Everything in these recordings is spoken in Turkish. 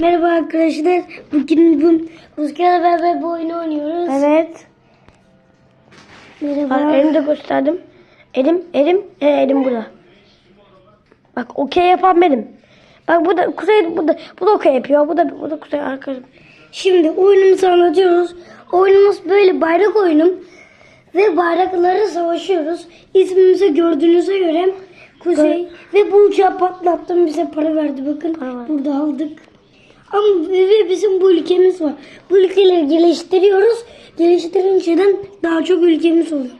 Merhaba arkadaşlar. Bugün bu Rüzgar'la beraber bu oyunu oynuyoruz. Evet. Merhaba. Bak elimi de gösterdim. Elim, elim, e, elim burada. Bak okey yapan benim. Bak bu da kuzey, bu da, bu da okey yapıyor. Bu da, bu da kuzey arkadaşım. Şimdi oyunumuzu anlatıyoruz. Oyunumuz böyle bayrak oyunu. Ve bayrakları savaşıyoruz. İsmimizi gördüğünüze göre Kuzey. Ve bu uçağı patlattım bize para verdi. Bakın Para verdi. burada aldık. Ama ve bizim bu ülkemiz var. Bu ülkeleri geliştiriyoruz. Geliştirinceden daha çok ülkemiz oluyor.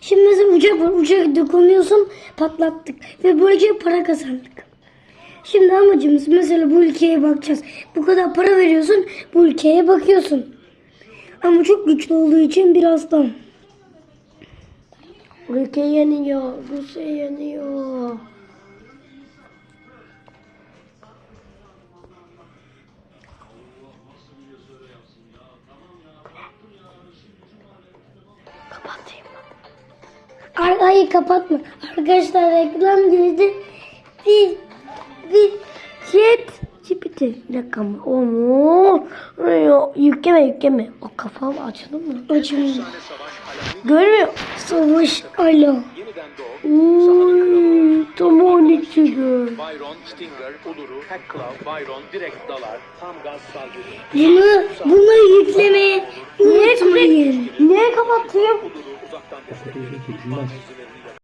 Şimdi mesela uçak var. Uçağa dokunuyorsun patlattık. Ve böylece para kazandık. Şimdi amacımız mesela bu ülkeye bakacağız. Bu kadar para veriyorsun bu ülkeye bakıyorsun. Ama çok güçlü olduğu için birazdan. Ülke yanıyor, kuzey yanıyor. Ay, kapatma. Arkadaşlar reklam girdi. Bir, bir Jet. Cipiti. Bir dakika mı? Oo. Yükleme yükleme. O kafam açıldı mı? açılıyor. Görmüyor. Savaş alo. Uy, tam 12 gün. Byron, Stinger, Uluru, Hackclaw, Byron direkt dalar. Tam gaz saldırı. Bunu, bunu yüklemeye unutmayın. Niye kapattım? Uzaktan destekleri. Düşman